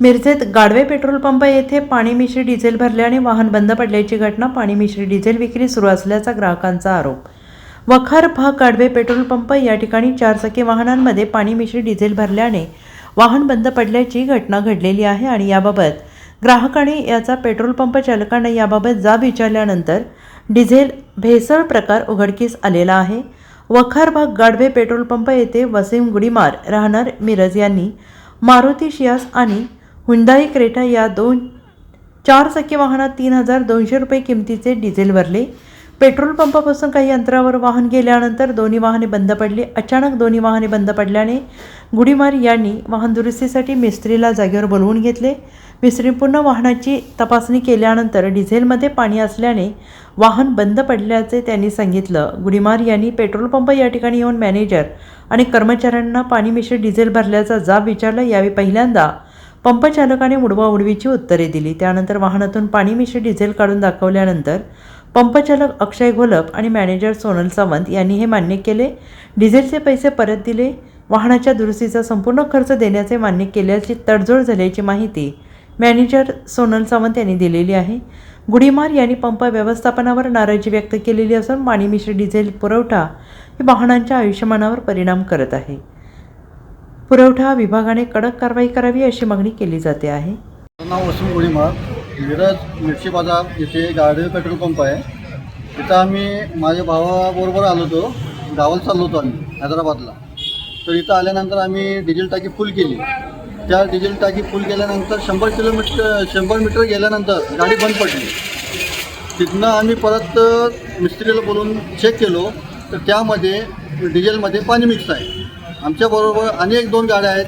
मिरजेत Gadve petrol pump येथे पाणी मिश्री डिझेल भरल्याने वाहन बंद पडल्याची घटना पाणी मिश्री डिझेल विक्री सुरू असल्याचा ग्राहकांचा आरोप. वखार भाग गाडवे पेट्रोल पंप या ठिकाणी चारचाकी वाहनांमध्ये पाणी मिश्री डिझेल भरल्याने वाहन बंद पडल्याची घटना घडलेली आहे आणि याबाबत ग्राहकाने याचा पेट्रोल पंप चालकांना याबाबत जाब विचारल्यानंतर डिझेल भेसळ प्रकार उघडकीस आलेला आहे. वखार भाग गाडवे पेट्रोल पंप येथे वसीम गुडीमार राहणार मिरज यांनी मारुती शियास आणि हुंडाई क्रेटा या दोन चार चाकी वाहनात तीन हजार दोनशे रुपये किमतीचे डिझेल भरले. पेट्रोल पंपापासून काही अंतरावर वाहन गेल्यानंतर दोन्ही वाहने बंद पडली. अचानक दोन्ही वाहने बंद पडल्याने गुडीमार यांनी वाहन दुरुस्तीसाठी मिस्त्रीला जागेवर बोलवून घेतले. मिस्त्री पुन्हा वाहनाची तपासणी केल्यानंतर डिझेलमध्ये पाणी असल्याने वाहन बंद पडल्याचे त्यांनी सांगितलं. गुडीमार यांनी पेट्रोल पंप या ठिकाणी येऊन मॅनेजर आणि कर्मचाऱ्यांना पाणी मिश्रित डिझेल भरल्याचा जाब विचारला. यावेळी पहिल्यांदा पंपचालकाने उडवाउडवीची उत्तरे दिली. त्यानंतर वाहनातून पाणी मिश्र डिझेल काढून दाखवल्यानंतर पंपचालक अक्षय घोलप आणि मॅनेजर सोनल सावंत यांनी हे मान्य केले. डिझेलचे पैसे परत दिले. वाहनाच्या दुरुस्तीचा संपूर्ण खर्च देण्याचे मान्य केल्याची तडजोड झाल्याची माहिती मॅनेजर सोनल सावंत यांनी दिलेली आहे. गुडीमार यांनी पंप व्यवस्थापनावर नाराजी व्यक्त केलेली असून पाणी मिश्र डिझेल पुरवठा हे वाहनांच्या आयुष्यमानावर परिणाम करत आहे. पुरवठा विभागाने कडक कारवाई करावी अशी मागणी केली जाते आहे. माझं नाव वसंत गोळीमार. मिरज मिरची बाजार इथे गाडी पेट्रोल पंप आहे. तिथं आम्ही माझ्या भावाबरोबर आलो होतो. गावाला चाललो होतो आम्ही हैदराबादला. तर इथं आल्यानंतर आम्ही डिझेल टाकी फुल केली. त्या डिझेल टाकी फुल केल्यानंतर शंभर किलोमीटर शंभर मीटर गेल्यानंतर गाडी बंद पडली. तिथनं आम्ही परत मिस्त्रीला बोलून चेक केलो. तर त्यामध्ये डिझेलमध्ये पाणी मिक्स आहे. आमच्याबरोबर आणि एक दोन गाड्या आहेत.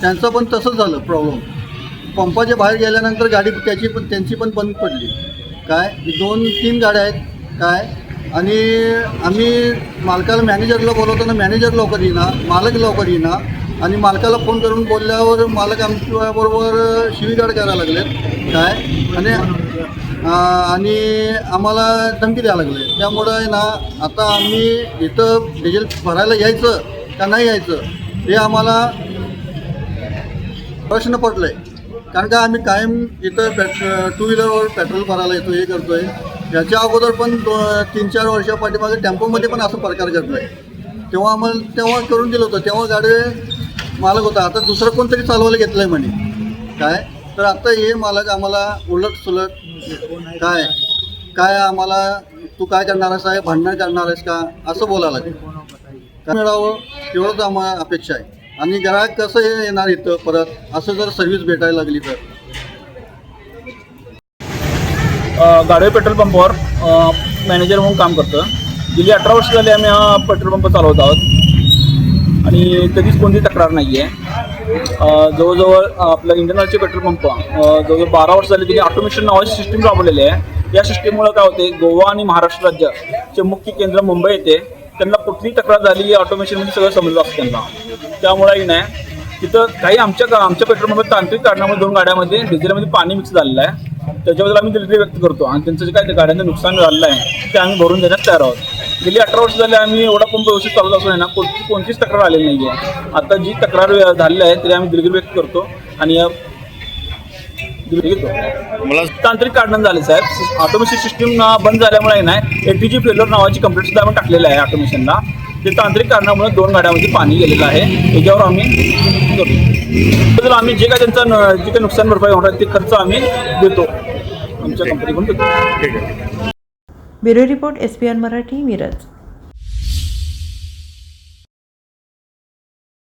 त्यांचं पण तसंच झालं प्रॉब्लेम पंपाच्या बाहेर गेल्यानंतर गाडी त्याची पण त्यांची पण बंद पडली. काय? दोन तीन गाड्या आहेत. काय? आणि आम्ही मालकाला मॅनेजरला बोलवताना मॅनेजर लवकर येईना मालक लवकर येईना. आणि मालकाला फोन करून बोलल्यावर मालक आमच्याबरोबर शिवीगाड करायला लागलेत. काय? आणि आणि आम्हाला धमकी द्यायला लागले त्यामुळं आहे ना आता आम्ही इथं डिझेल भरायला यायचं. का नाही यायचं? हे आम्हाला प्रश्न पडलं आहे कारण का आम्ही कायम इथं पेट टू व्हीलरवर पेट्रोल भरायला येतो हे करतो आहे याच्या अगोदर पण दो तीन चार वर्षा पाठीमागे टेम्पोमध्ये पण असं प्रकार घडला आहे तेव्हा आम्हाला तेव्हा करून दिलं होतं. तेव्हा गाडी मालक होता. आता दुसरं कोणतरी चालवायला घेतलं आहे म्हणे. काय? तर आता हे मालक आम्हाला उलट सुलट काय? काय आम्हाला तू काय करणार आहेस? आहे भांडण करणार आहेस का? असं बोलायला लागेल. मिळावं एवढंच आम्हाला अपेक्षा आहे. आणि ग्राहक कसं हे येणार इथं परत असं जर सर्व्हिस भेटायला लागली तर? गाडवे पेट्रोल पंपावर मॅनेजर म्हणून काम करतो गेली अठरा वर्ष झाली आम्ही हा पेट्रोल पंप चालवत आहोत. आणि कधीच कोणती तक्रार नाही आहे जवळजवळ आपलं इंडियन ऑइलचे पेट्रोल पंप जवळजवळ बारा वर्ष झाले त्यांनी ऑटोमेशन नावाची सिस्टीम राबवलेली आहे. या सिस्टीममुळे काय होते गोवा आणि महाराष्ट्र राज्याचे मुख्य केंद्र मुंबई येते. त्यांना कुठलीही तक्रार झाली ऑटोमेशनमध्ये सगळं समजलं असतं त्यांना. त्यामुळेही नाही. तिथं काही आमच्या गा- आमच्या पेट्रोल तांत्रिक कारणामुळे दोन गाड्यामध्ये डिझेलमध्ये पाणी मिक्स झालेलं आहे. त्याच्याबद्दल आम्ही दिलगिरी व्यक्त करतो आणि त्यांचं जे काय गाड्यांचं नुकसान झालेलं आहे ते आम्ही भरून देण्यास तयार आहोत. गेली अठरा वर्ष झाले आम्ही एवढा पंप व्यवस्थित चालू असून ना कोणती कोणतीच तक्रार आलेली नाही आहे आता जी तक्रार झालेली आहे तरी आम्ही दिलगिरी व्यक्त करतो. आणि मला तांत्रिक कारणानं झाले साहेब. ऑटोमेशन सिस्टीम बंद झाल्यामुळे नाही एल टी जी फेलर नावाची कंप्लेंट सुद्धा आम्ही टाकलेलं आहे ऑटोमेशनला ते तांत्रिक कारणामुळे दोन गाड्यामध्ये पाणी गेलेलं आहे. त्याच्यावर आम्ही करतो. तर आम्ही जे काय त्यांचं न- जे काही नुकसान भरपाई होणार ते खर्च आम्ही देतो. आमच्या कंपनीकडून देतो. ठीक आहे. Bureau report S Marathi Miraj.